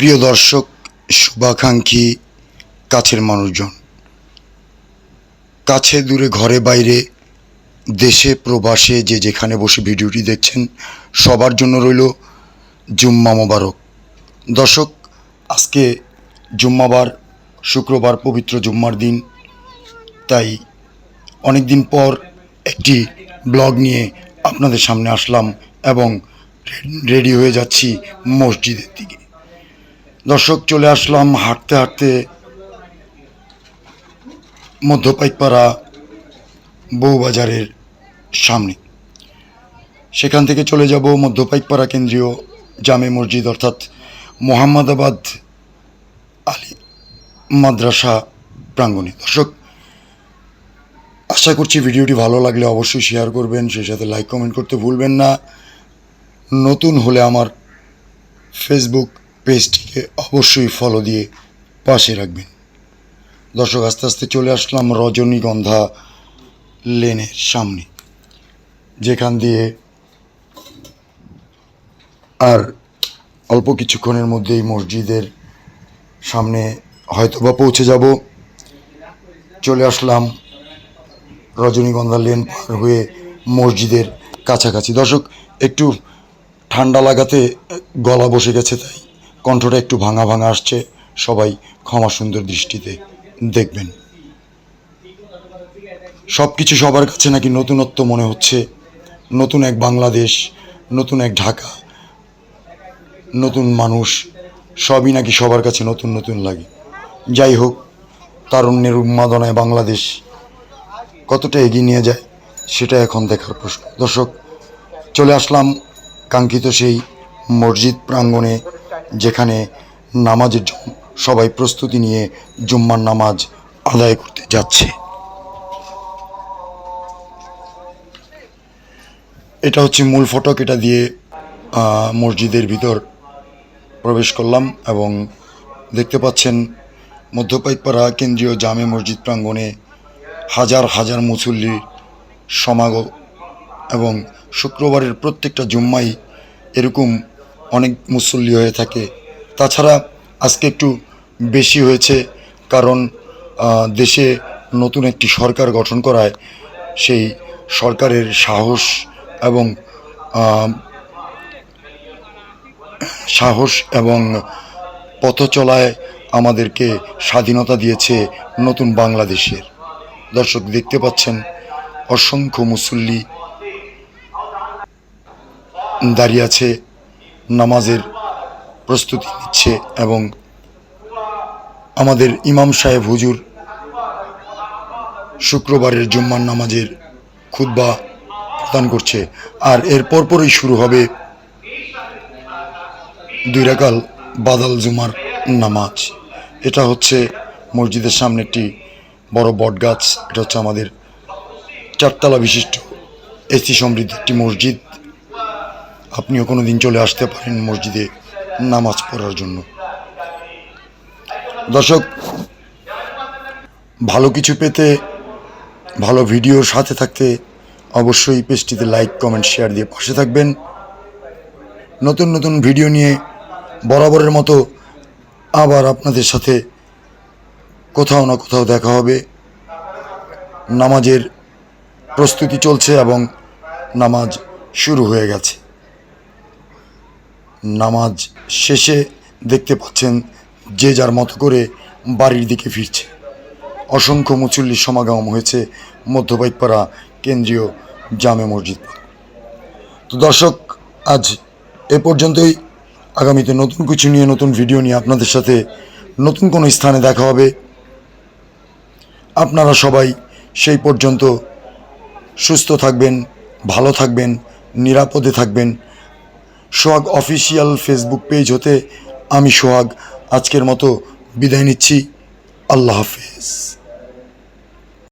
প্রিয় দর্শক, শুভাকাঙ্ক্ষী কাছের মানুষজন। কাছে দূরে ঘরে বাইরে, দেশে প্রবাসে যে যেখানে বসে ভিডিওটি দেখছেন, সবার জন্য রইল জুম্মা মোবারক। দর্শক, আজকে জুম্মাবার, শুক্রবার পবিত্র জুম্মার দিন। তাই অনেক দিন পর একটি ব্লগ নিয়ে আপনাদের সামনে আসলাম এবং রেডি হয়ে যাচ্ছি মসজিদের দিকে। দর্শক, চলে আসলাম হাঁটতে হাঁটতে মধ্যপাইকপাড়া বউবাজারের সামনে। সেখান থেকে চলে যাব মধ্যপাইকপাড়া কেন্দ্রীয় জামে মসজিদ, অর্থাৎ মোহাম্মদাবাদ আলী মাদ্রাসা প্রাঙ্গণে। দর্শক, আশা করছি ভিডিওটি ভালো লাগলে অবশ্যই শেয়ার করবেন, সেই সাথে লাইক, কমেন্ট করতে ভুলবেন না। নতুন হলে আমার ফেসবুক পেজটিকে অবশ্যই ফলো দিয়ে পাশে রাখবেন। দর্শক, আস্তে আস্তে চলে আসলাম রজনীগন্ধা লেনের সামনে, যেখান দিয়ে আর অল্প কিছুক্ষণের মধ্যেই মসজিদের সামনে হয়তোবা পৌঁছে যাব। চলে আসলাম রজনীগন্ধা লেন পার হয়ে মসজিদের কাছাকাছি। দর্শক, একটু ঠান্ডা লাগাতে গলা বসে গেছে তাই। কণ্ঠটা একটু ভাঙা ভাঙা আসছে। সবাই ক্ষমা সুন্দর দৃষ্টিতে দেখবেন। সব কিছু সবার কাছে নাকি নতুনত্ব মনে হচ্ছে। নতুন এক বাংলাদেশ, নতুন এক ঢাকা, নতুন মানুষ, সবই নাকি সবার কাছে নতুন নতুন লাগে। যাই হোক, তারুণ্যের উন্মাদনায় বাংলাদেশ কতটা এগিয়ে নিয়ে যায়, সেটা এখন দেখার প্রশ্ন। দর্শক, চলে আসলাম কাঙ্ক্ষিত সেই মসজিদ প্রাঙ্গণে যেখানে নামাজের সবাই প্রস্তুতি নিয়ে জুম্মার নামাজ আদায় করতে যাচ্ছে। এটা হচ্ছে মূল ফটক, এটা দিয়ে মসজিদের ভিতর প্রবেশ করলাম এবং দেখতে পাচ্ছেন মধ্যপাইকপাড়া কেন্দ্রীয় জামে মসজিদ প্রাঙ্গণে হাজার হাজার মুসল্লির সমাগম এবং শুক্রবারের প্রত্যেকটা জুম্মাই এরকম অনেক মুসল্লি হয়ে থাকে। তাছাড়া আজকে একটু বেশি হয়েছে কারণ দেশে নতুন একটি সরকার গঠন করায় সেই সরকারের সাহস এবং সাহস এবং পথ চলায় আমাদেরকে স্বাধীনতা দিয়েছে নতুন বাংলাদেশের। দর্শক দেখতে পাচ্ছেন, অসংখ্য মুসল্লি দাঁড়িয়ে আছে নামাজের প্রস্তুতি নিচ্ছে এবং আমাদের ইমাম সাহেব হুজুর শুক্রবারের জুম্মার নামাজের খুতবা প্রদান করছে। আর এর পরপরই শুরু হবে দুই রাকাল বাদাল জুমার নামাজ। এটা হচ্ছে মসজিদের সামনে একটি বড় বট গাছ। এটা হচ্ছে আমাদের চারতলা বিশিষ্ট এসি সমৃদ্ধ একটি মসজিদ। আপনিও কোনো দিন চলে আসতে পারেন মসজিদে নামাজ পড়ার জন্য। দর্শক, ভালো কিছু পেতে, ভালো ভিডিওর সাথে থাকতে অবশ্যই পেজটিতে লাইক কমেন্ট শেয়ার দিয়ে পাশে থাকবেন। নতুন নতুন ভিডিও নিয়ে বরাবরের মতো আবার আপনাদের সাথে কোথাও না কোথাও দেখা হবে। নামাজের প্রস্তুতি চলছে এবং নামাজ শুরু হয়ে গেছে। নামাজ শেষে দেখতে পাচ্ছেন যে যার মতো করে বাড়ির দিকে ফিরছে। অসংখ্য মুসল্লির সমাগম হয়েছে মধ্যপাইকপাড়া কেন্দ্রীয় জামে মসজিদ। তো দর্শক, আজ এ পর্যন্তই। আগামীতে নতুন কিছু নিয়ে, নতুন ভিডিও নিয়ে আপনাদের সাথে নতুন কোনো স্থানে দেখা হবে। আপনারা সবাই সেই পর্যন্ত সুস্থ থাকবেন, ভালো থাকবেন, নিরাপদে থাকবেন। সোহাগ অফিসিয়াল ফেসবুক পেজ হতে আমি সোহাগ আজকের মতো বিদায় নিচ্ছি। আল্লাহ হাফেজ।